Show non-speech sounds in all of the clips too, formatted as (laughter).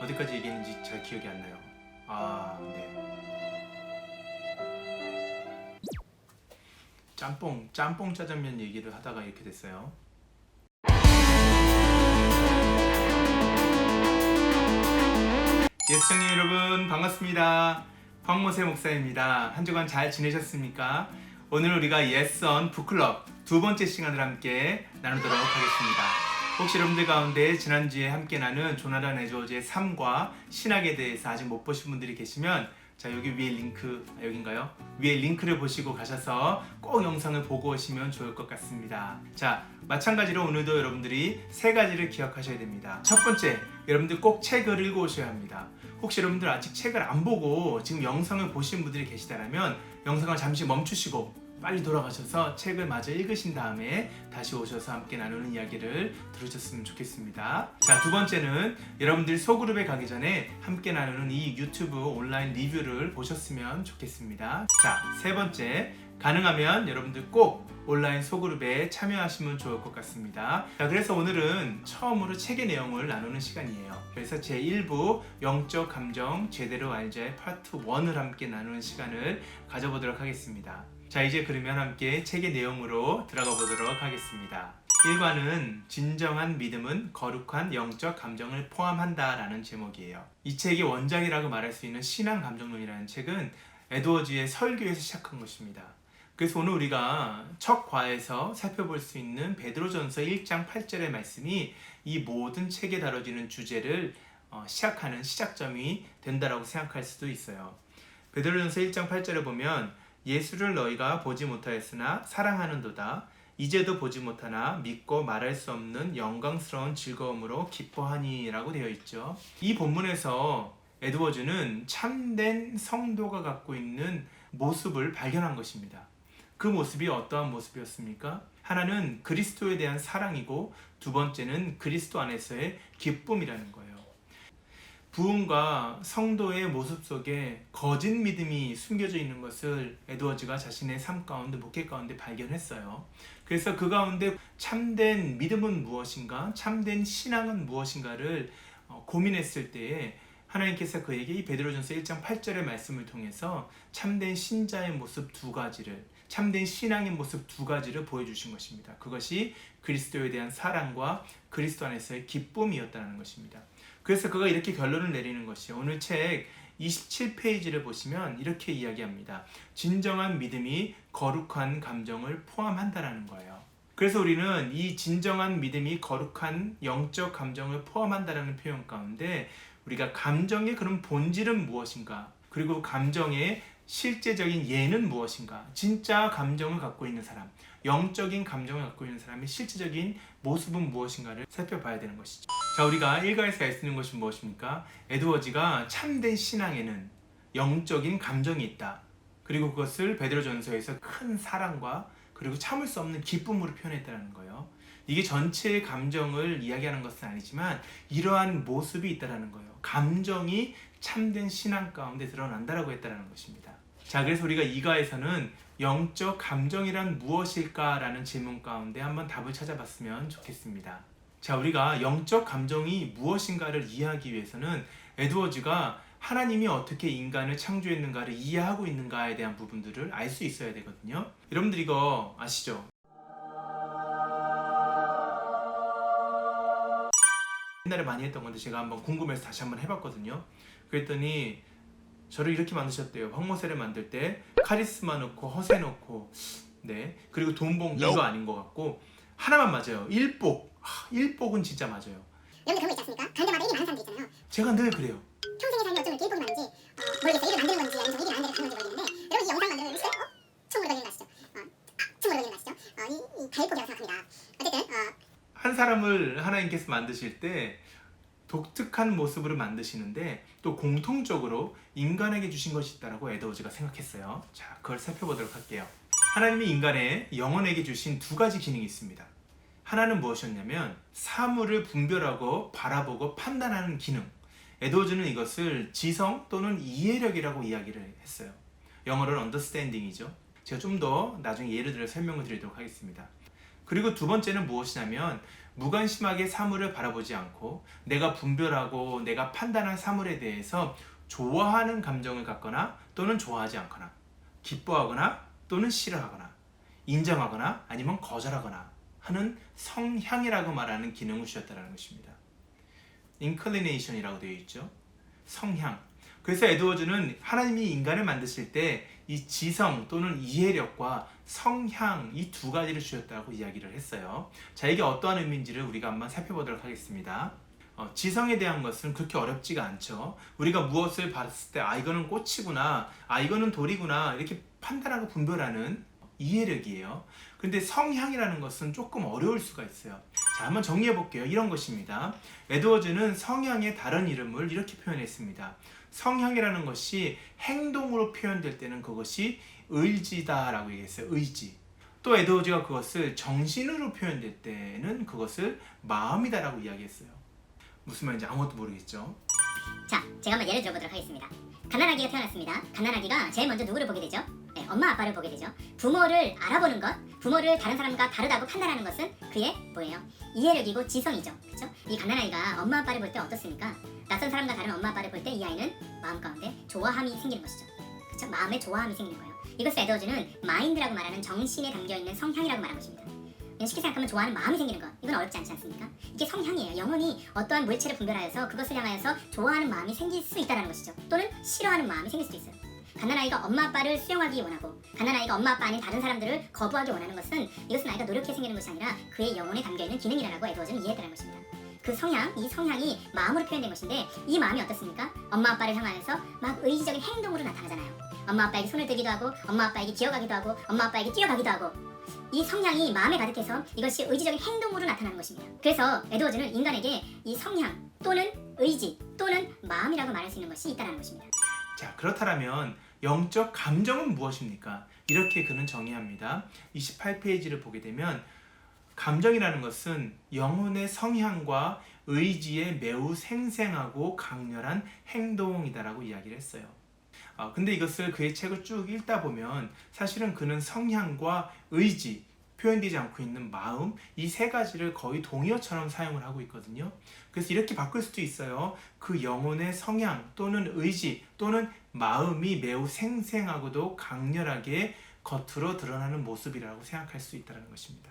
어디까지 얘기했는지 잘 기억이 안 나요. 아, 네. 짬뽕, 짬뽕 짜장면 얘기를 하다가 이렇게 됐어요. 예수장님 여러분 반갑습니다. 황모세 목사입니다. 한 주간 잘 지내셨습니까? 오늘 우리가 예선 북클럽 두 번째 시간을 함께 나누도록 하겠습니다. 혹시 여러분들 가운데 지난주에 함께 나눈 조나단 에조어즈의 삶과 신학에 대해서 아직 못 보신 분들이 계시면 자 여기 위에 링크 아, 여긴가요? 위에 링크를 보시고 가셔서 꼭 영상을 보고 오시면 좋을 것 같습니다. 자 마찬가지로 오늘도 여러분들이 세 가지를 기억하셔야 됩니다. 첫 번째 여러분들 꼭 책을 읽어 오셔야 합니다. 혹시 여러분들 아직 책을 안 보고 지금 영상을 보신 분들이 계시다면 영상을 잠시 멈추시고 빨리 돌아가셔서 책을 마저 읽으신 다음에 다시 오셔서 함께 나누는 이야기를 들으셨으면 좋겠습니다. 자, 두 번째는 여러분들 소그룹에 가기 전에 함께 나누는 이 유튜브 온라인 리뷰를 보셨으면 좋겠습니다. 자, 세 번째. 가능하면 여러분들 꼭 온라인 소그룹에 참여하시면 좋을 것 같습니다. 자, 그래서 오늘은 처음으로 책의 내용을 나누는 시간이에요. 그래서 제 1부 영적 감정 제대로 알자의 파트 1을 함께 나누는 시간을 가져보도록 하겠습니다. 자, 이제 그러면 함께 책의 내용으로 들어가 보도록 하겠습니다. 1과는 진정한 믿음은 거룩한 영적 감정을 포함한다 라는 제목이에요. 이 책의 원작이라고 말할 수 있는 신앙 감정론이라는 책은 에드워즈의 설교에서 시작한 것입니다. 그래서 오늘 우리가 첫 과에서 살펴볼 수 있는 베드로전서 1장 8절의 말씀이 이 모든 책에 다뤄지는 주제를 어, 시작하는 시작점이 된다라고 생각할 수도 있어요. 베드로전서 1장 8절에 보면 예수를 너희가 보지 못하였으나 사랑하는도다 이제도 보지 못하나 믿고 말할 수 없는 영광스러운 즐거움으로 기뻐하니라고 되어 있죠. 이 본문에서 에드워즈는 참된 성도가 갖고 있는 모습을 발견한 것입니다. 그 모습이 어떠한 모습이었습니까? 하나는 그리스도에 대한 사랑이고 두 번째는 그리스도 안에서의 기쁨이라는 거예요. 부흥과 성도의 모습 속에 거짓 믿음이 숨겨져 있는 것을 에드워즈가 자신의 삶 가운데 목회 가운데 발견했어요. 그래서 그 가운데 참된 믿음은 무엇인가, 참된 신앙은 무엇인가를 어, 고민했을 때에 하나님께서 그에게 이 베드로전서 1장 8절의 말씀을 통해서 참된 신자의 모습 두 가지를 참된 신앙의 모습 두 가지를 보여주신 것입니다. 그것이 그리스도에 대한 사랑과 그리스도 안에서의 기쁨이었다는 것입니다. 그래서 그가 이렇게 결론을 내리는 것이 오늘 책 27페이지를 보시면 이렇게 이야기합니다. 진정한 믿음이 거룩한 감정을 포함한다라는 거예요. 그래서 우리는 이 진정한 믿음이 거룩한 영적 감정을 포함한다라는 표현 가운데 우리가 감정의 그런 본질은 무엇인가? 그리고 감정의 실제적인 예는 무엇인가? 진짜 감정을 갖고 있는 사람, 영적인 감정을 갖고 있는 사람의 실제적인 모습은 무엇인가를 살펴봐야 되는 것이죠. 자, 우리가 일가에서 있는 것이 무엇입니까? 에드워즈가 참된 신앙에는 영적인 감정이 있다. 그리고 그것을 베드로전서에서 큰 사랑과 그리고 참을 수 없는 기쁨으로 표현했다는 거예요. 이게 전체의 감정을 이야기하는 것은 아니지만 이러한 모습이 있다라는 거예요. 감정이 참된 신앙 가운데 드러난다라고 했다라는 것입니다. 자, 그래서 우리가 이가에서는 영적 감정이란 무엇일까라는 질문 가운데 한번 답을 찾아봤으면 좋겠습니다. 자, 우리가 영적 감정이 무엇인가를 이해하기 위해서는 에드워즈가 하나님이 어떻게 인간을 창조했는가를 이해하고 있는가에 대한 부분들을 알 수 있어야 되거든요. 여러분들 이거 아시죠? 옛날에 많이 했던 건데 제가 한번 궁금해서 다시 한번 해봤거든요. 그랬더니 저를 이렇게 만드셨대요. 황모세를 만들 때 카리스마 넣고 허세 넣고 네 그리고 돈봉 이거 아닌 것 같고 하나만 맞아요. 일복 하, 일복은 진짜 맞아요. 여러분 그런 거 있지 않습니까? 가는데마다 일이 많은 사람들 있잖아요. 제가 늘 그래요. 평생의 삶이 어쩌면 이렇게 일복이 많은지 어, 모르겠어요. 일을 만드는 건지 아니면 일이 많은 데를 가는 건지 모르겠는데 여러분 이 영상 만드는 거 어? 총으로 걸리는 거 아시죠? 어, 아, 총으로 걸리는 거 아시죠? 어, 이, 이 다일복이라고 생각합니다. 어쨌든 어, 한 사람을 하나님께서 만드실 때 독특한 모습으로 만드시는데 또 공통적으로 인간에게 주신 것이 있다라고 에드워즈가 생각했어요. 자, 그걸 살펴보도록 할게요. 하나님이 인간의 영혼에게 주신 두 가지 기능이 있습니다. 하나는 무엇이었냐면 사물을 분별하고 바라보고 판단하는 기능. 에드워즈는 이것을 지성 또는 이해력이라고 이야기를 했어요. 영어로는 understanding이죠. 제가 좀 더 나중에 예를 들어 설명을 드리도록 하겠습니다. 그리고 두 번째는 무엇이냐면 무관심하게 사물을 바라보지 않고 내가 분별하고 내가 판단한 사물에 대해서 좋아하는 감정을 갖거나 또는 좋아하지 않거나 기뻐하거나 또는 싫어하거나 인정하거나 아니면 거절하거나 하는 성향이라고 말하는 기능을 주셨다는 것입니다. inclination이라고 되어 있죠. 성향. 그래서 에드워즈는 하나님이 인간을 만드실 때 이 지성 또는 이해력과 성향 이 두 가지를 주셨다고 이야기를 했어요. 자, 이게 어떠한 의미인지를 우리가 한번 살펴보도록 하겠습니다. 어, 지성에 대한 것은 그렇게 어렵지가 않죠. 우리가 무엇을 봤을 때, 아, 이거는 꽃이구나, 아, 이거는 돌이구나, 이렇게 판단하고 분별하는 이해력이에요. 근데 성향이라는 것은 조금 어려울 수가 있어요. 자, 한번 정리해 볼게요. 이런 것입니다. 에드워즈는 성향의 다른 이름을 이렇게 표현했습니다. 성향이라는 것이 행동으로 표현될 때는 그것이 의지다라고 얘기했어요. 의지. 또 에드워즈가 그것을 정신으로 표현될 때는 그것을 마음이다라고 이야기했어요. 무슨 말인지 아무것도 모르겠죠. 자, 제가 한번 예를 들어보도록 하겠습니다. 가난아기가 태어났습니다. 가난아기가 제일 먼저 누구를 보게 되죠? 네, 엄마 아빠를 보게 되죠. 부모를 알아보는 것, 부모를 다른 사람과 다르다고 판단하는 것은 그의 뭐예요? 이해력이고 지성이죠. 그렇죠? 이 가난아이가 엄마 아빠를 볼 때 어떻습니까? 낯선 사람과 다른 엄마 아빠를 볼 때 이 아이는 마음 가운데 좋아함이 생기는 것이죠. 그렇죠? 마음에 좋아함이 생기는 거예요. 이것을 에드워즈는 마인드라고 말하는 정신에 담겨 있는 성향이라고 말한 것입니다. 쉽게 생각하면 좋아하는 마음이 생기는 것 이건 어렵지 않지 않습니까? 이게 성향이에요. 영혼이 어떠한 물체를 분별하여서 그것을 향하여서 좋아하는 마음이 생길 수 있다는 것이죠. 또는 싫어하는 마음이 생길 수도 있어요. 갓난아이가 엄마 아빠를 수용하기 원하고 갓난아이가 엄마 아빠 아닌 다른 사람들을 거부하기 원하는 것은 이것은 아이가 노력해 생기는 것이 아니라 그의 영혼에 담겨있는 기능이라고 에드워즈는 이해했다는 것입니다. 그 성향, 이 성향이 마음으로 표현된 것인데 이 마음이 어떻습니까? 엄마 아빠를 향하여서 막 의지적인 행동으로 나타나잖아요. 엄마 아빠에게 손을 들기도 하고 엄마 아빠에게 기어가기도 하고 엄마 아빠에게 뛰어가기도 하고 이 성향이 마음에 가득해서 이것이 의지적인 행동으로 나타나는 것입니다. 그래서 에드워즈는 인간에게 이 성향 또는 의지 또는 마음이라고 말할 수 있는 것이 있다는 것입니다. 자, 그렇다면 영적 감정은 무엇입니까? 이렇게 그는 정의합니다. 28페이지를 보게 되면 감정이라는 것은 영혼의 성향과 의지에 매우 생생하고 강렬한 행동이다라고 이야기를 했어요. 아, 근데 이것을 그의 책을 쭉 읽다 보면 사실은 그는 성향과 의지, 표현되지 않고 있는 마음 이 세 가지를 거의 동의어처럼 사용을 하고 있거든요. 그래서 이렇게 바꿀 수도 있어요. 그 영혼의 성향 또는 의지 또는 마음이 매우 생생하고도 강렬하게 겉으로 드러나는 모습이라고 생각할 수 있다는 것입니다.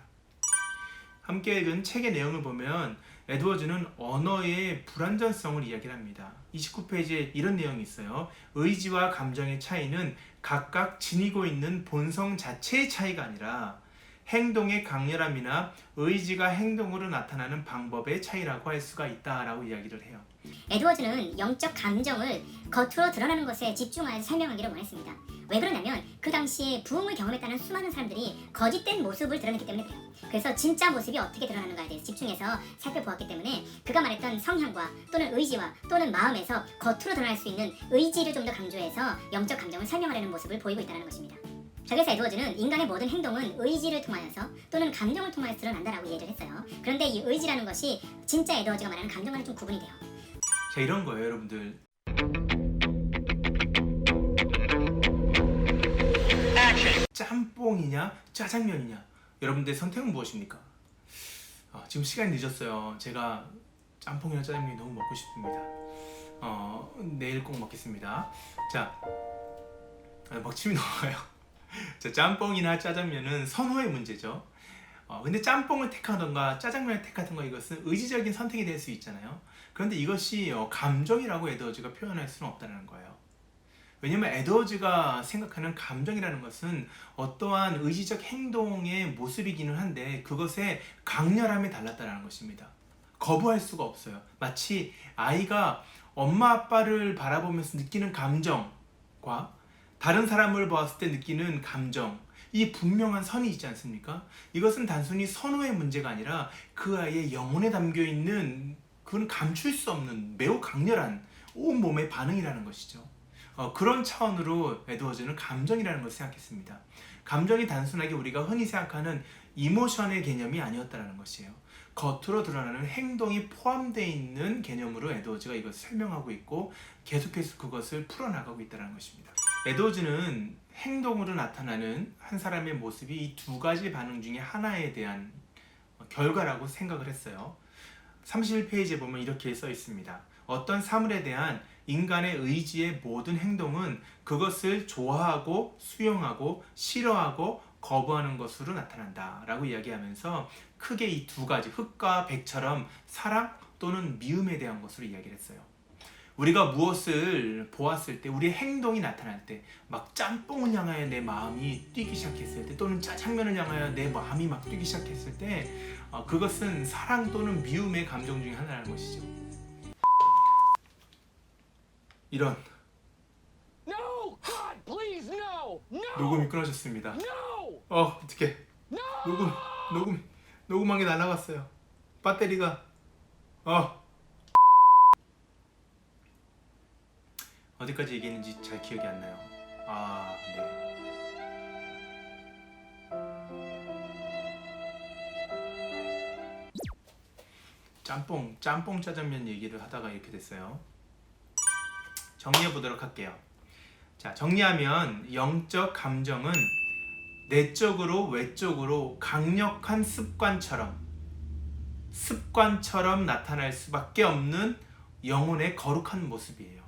함께 읽은 책의 내용을 보면 에드워즈는 언어의 불완전성을 이야기를 합니다. 29페이지에 이런 내용이 있어요. 의지와 감정의 차이는 각각 지니고 있는 본성 자체의 차이가 아니라 행동의 강렬함이나 의지가 행동으로 나타나는 방법의 차이라고 할 수가 있다라고 이야기를 해요. 에드워즈는 영적 감정을 겉으로 드러나는 것에 집중하여 설명하기를 원했습니다. 왜 그러냐면 그 당시에 부흥을 경험했다는 수많은 사람들이 거짓된 모습을 드러냈기 때문에 그래요. 그래서 진짜 모습이 어떻게 드러나는가에 대해서 집중해서 살펴보았기 때문에 그가 말했던 성향과 또는 의지와 또는 마음에서 겉으로 드러날 수 있는 의지를 좀 더 강조해서 영적 감정을 설명하려는 모습을 보이고 있다는 것입니다. 자, 그래서 에드워즈는 인간의 모든 행동은 의지를 통하여서 또는 감정을 통하여서 드러난다라고 이해를 했어요. 그런데 이 의지라는 것이 진짜 에드워즈가 말하는 감정과는 좀 구분이 돼요. 자 이런 거예요 여러분들 짬뽕이냐 짜장면이냐 여러분들 선택은 무엇입니까? 어, 지금 시간이 늦었어요 제가 짬뽕이나 짜장면이 너무 먹고 싶습니다 어, 내일 꼭 먹겠습니다 자 아, 먹침이 (laughs) 넘어가요 (laughs) 자 짬뽕이나 짜장면은 선호의 문제죠 어, 근데 짬뽕을 택하던가 짜장면을 택하던가 이것은 의지적인 선택이 될 수 있잖아요. 그런데 이것이 어, 감정이라고 에드워즈가 표현할 수는 없다는 거예요. 왜냐면 에드워즈가 생각하는 감정이라는 것은 어떠한 의지적 행동의 모습이기는 한데 그것의 강렬함이 달랐다는 것입니다. 거부할 수가 없어요. 마치 아이가 엄마 아빠를 바라보면서 느끼는 감정과 다른 사람을 보았을 때 느끼는 감정 이 분명한 선이 있지 않습니까? 이것은 단순히 선호의 문제가 아니라 그 아이의 영혼에 담겨 있는 그건 감출 수 없는 매우 강렬한 온 몸의 반응이라는 것이죠. 어, 그런 차원으로 에드워즈는 감정이라는 것을 생각했습니다. 감정이 단순하게 우리가 흔히 생각하는 이모션의 개념이 아니었다는 것이에요. 겉으로 드러나는 행동이 포함되어 있는 개념으로 에드워즈가 이것을 설명하고 있고 계속해서 그것을 풀어나가고 있다는 것입니다. 에드워즈는 행동으로 나타나는 한 사람의 모습이 이 두 가지 반응 중에 하나에 대한 결과라고 생각을 했어요. 31페이지에 보면 이렇게 써 있습니다. 어떤 사물에 대한 인간의 의지의 모든 행동은 그것을 좋아하고 수용하고 싫어하고 거부하는 것으로 나타난다 라고 이야기하면서 크게 이 두 가지 흙과 백처럼 사랑 또는 미움에 대한 것으로 이야기를 했어요. 우리가 무엇을 보았을 때 우리의 행동이 나타날 때 막 짬뽕을 향하여 내 마음이 뛰기 시작했을 때 또는 짜장면을 향하여 내 마음이 막 뛰기 시작했을 때 어, 그것은 사랑 또는 미움의 감정 중에 하나라는 것이죠. 이런 No! God, please, no! No! 녹음이 끊어졌습니다. No! 어 어떻게 녹음 녹음 녹음한 게 날라갔어요. 배터리가 어 어디까지 얘기했는지 잘 기억이 안 나요. 아 네. 짬뽕 짬뽕 짜장면 얘기를 하다가 이렇게 됐어요. 정리해 보도록 할게요. 자 정리하면 영적 감정은 내적으로 외적으로 강력한 습관처럼 습관처럼 나타날 수밖에 없는 영혼의 거룩한 모습이에요.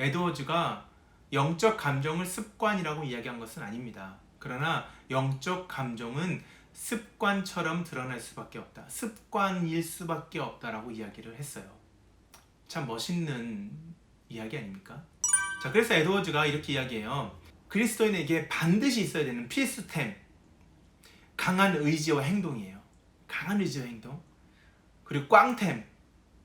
에드워즈가 영적 감정을 습관이라고 이야기한 것은 아닙니다. 그러나 영적 감정은 습관처럼 드러날 수밖에 없다. 습관일 수밖에 없다라고 이야기를 했어요. 참 멋있는 이야기 아닙니까? 자, 그래서 에드워즈가 이렇게 이야기해요. 그리스도인에게 반드시 있어야 되는 필수템. 강한 의지와 행동이에요. 강한 의지와 행동. 그리고 꽝템.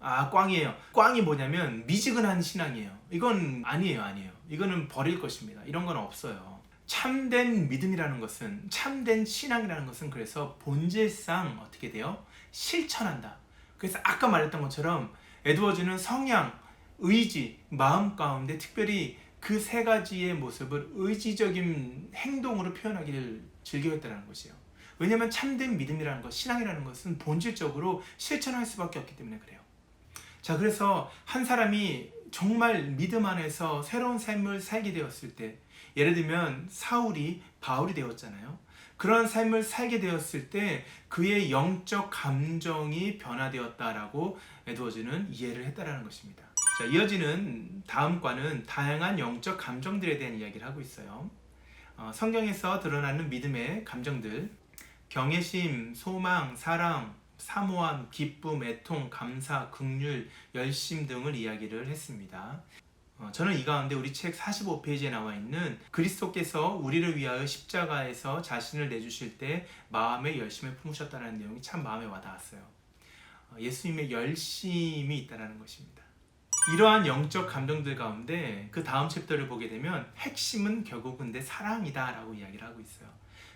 아, 꽝이에요. 꽝이 뭐냐면 미지근한 신앙이에요. 이건 아니에요, 아니에요. 이거는 버릴 것입니다. 이런 건 없어요. 참된 믿음이라는 것은 참된 신앙이라는 것은 그래서 본질상 어떻게 돼요? 실천한다. 그래서 아까 말했던 것처럼 에드워즈는 성향, 의지, 마음 가운데 특별히 그 세 가지의 모습을 의지적인 행동으로 표현하기를 즐겨했다는 것이에요. 왜냐하면 참된 믿음이라는 것, 신앙이라는 것은 본질적으로 실천할 수밖에 없기 때문에 그래요. 자, 그래서 한 사람이 정말 믿음 안에서 새로운 삶을 살게 되었을 때, 예를 들면 사울이 바울이 되었잖아요. 그런 삶을 살게 되었을 때 그의 영적 감정이 변화되었다라고 에드워즈는 이해를 했다라는 것입니다. 자, 이어지는 다음 과는 다양한 영적 감정들에 대한 이야기를 하고 있어요. 어, 성경에서 드러나는 믿음의 감정들, 경외심, 소망, 사랑, 사모함, 기쁨, 애통, 감사, 긍휼, 열심 등을 이야기를 했습니다. 어, 저는 이 가운데 우리 책 45페이지에 나와 있는 그리스도께서 우리를 위하여 십자가에서 자신을 내주실 때 마음의 열심을 품으셨다는 내용이 참 마음에 와닿았어요. 어, 예수님의 열심이 있다는 것입니다. 이러한 영적 감정들 가운데 그 다음 챕터를 보게 되면 핵심은 결국은 내 사랑이다 라고 이야기를 하고 있어요.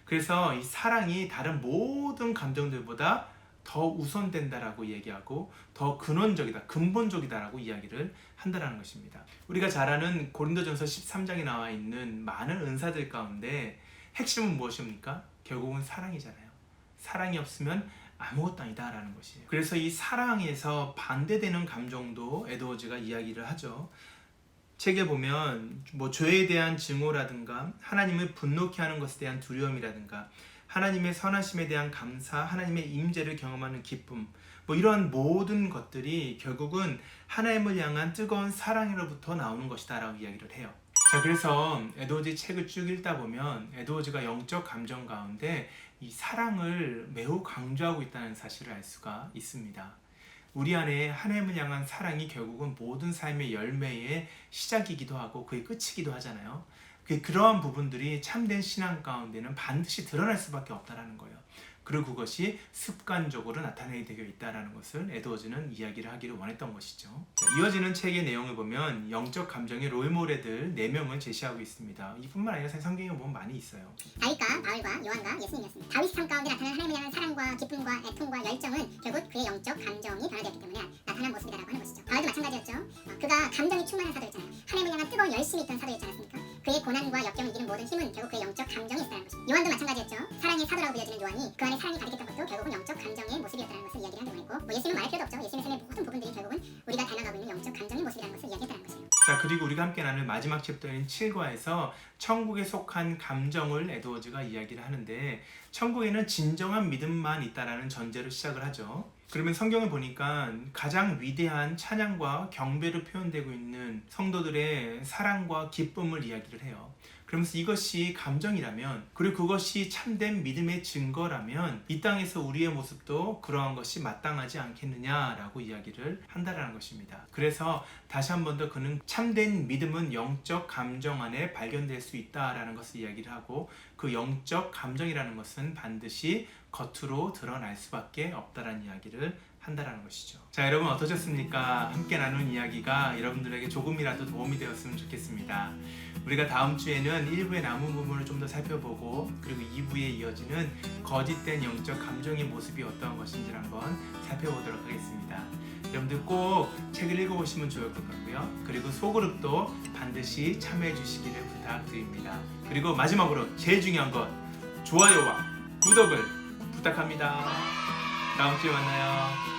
그래서 이 사랑이 다른 모든 감정들보다 더 우선된다라고 얘기하고 더 근원적이다, 근본적이다라고 이야기를 한다라는 것입니다. 우리가 잘 아는 고린도전서 13장에 나와 있는 많은 은사들 가운데 핵심은 무엇입니까? 결국은 사랑이잖아요. 사랑이 없으면 아무것도 아니다라는 것이에요. 그래서 이 사랑에서 반대되는 감정도 에드워즈가 이야기를 하죠. 책에 보면 뭐 죄에 대한 증오라든가 하나님을 분노케 하는 것에 대한 두려움이라든가 하나님의 선하심에 대한 감사, 하나님의 임재를 경험하는 기쁨, 뭐 이런 모든 것들이 결국은 하나님을 향한 뜨거운 사랑으로부터 나오는 것이다라고 이야기를 해요. 자, 그래서 에드워즈 책을 쭉 읽다 보면 에드워즈가 영적 감정 가운데 이 사랑을 매우 강조하고 있다는 사실을 알 수가 있습니다. 우리 안에 하나님을 향한 사랑이 결국은 모든 삶의 열매의 시작이기도 하고 그의 끝이기도 하잖아요. 그 그러한 부분들이 참된 신앙 가운데는 반드시 드러날 수밖에 없다라는 거예요. 그리고 그것이 습관적으로 나타내게 되어 있다라는 것을 에드워즈는 이야기를 하기를 원했던 것이죠. 자, 이어지는 책의 내용을 보면 영적 감정의 롤모델들 4명을 제시하고 있습니다. 이뿐만 아니라 성경에 보면 많이 있어요. 다윗과 바울과 요한과 예수님이었습니다. 다윗의 삶 가운데 나타나는 하나님을 향한 사랑과 기쁨과 애통과 열정은 결국 그의 영적 감정이 변화되었기 때문에 나타난 모습이다라고 하는 것이죠. 바울도 마찬가지였죠. 어, 그가 감정이 충만한 사도였잖아요. 하나님을 향한 뜨거운 열심이 있던 사도였지 않았습니까? 그의 고난과 역경을 이기는 모든 힘은 결국 그의 영적 감정이 있었다는 것입니다. 요한도 마찬가지였죠. 사랑의 사도라고 불려지는 요한이 그 안에 사랑이 가득했던 것도 결국은 영적 감정의 모습이었다는 것을 이야기를 하게 원했고 뭐 예수님은 말할 필요도 없죠. 예수님의 삶의 모든 부분들이 결국은 우리가 닮아가고 있는 영적 감정의 모습이라는 것을 이야기했다는 것이에요. 자 그리고 우리가 함께 나눌 마지막 챕터인 7과에서 천국에 속한 감정을 에드워즈가 이야기를 하는데 천국에는 진정한 믿음만 있다라는 전제로 시작을 하죠. 그러면 성경을 보니까 가장 위대한 찬양과 경배로 표현되고 있는 성도들의 사랑과 기쁨을 이야기를 해요. 그러면서 이것이 감정이라면 그리고 그것이 참된 믿음의 증거라면 이 땅에서 우리의 모습도 그러한 것이 마땅하지 않겠느냐라고 이야기를 한다라는 것입니다. 그래서 다시 한 번 더 그는 참된 믿음은 영적 감정 안에 발견될 수 있다라는 것을 이야기를 하고 그 영적 감정이라는 것은 반드시 겉으로 드러날 수밖에 없다라는 이야기를 한다라는 것이죠. 자, 여러분 어떠셨습니까? 함께 나눈 이야기가 여러분들에게 조금이라도 도움이 되었으면 좋겠습니다. 우리가 다음 주에는 1부의 남은 부분을 좀 더 살펴보고 그리고 2부에 이어지는 거짓된 영적 감정의 모습이 어떠한 것인지 한번 살펴보도록 하겠습니다. 여러분들 꼭 책을 읽어보시면 좋을 것 같고요. 그리고 소그룹도 반드시 참여해 주시기를 부탁드립니다. 그리고 마지막으로 제일 중요한 것 좋아요와 구독을 부탁합니다. 다음 주에 만나요.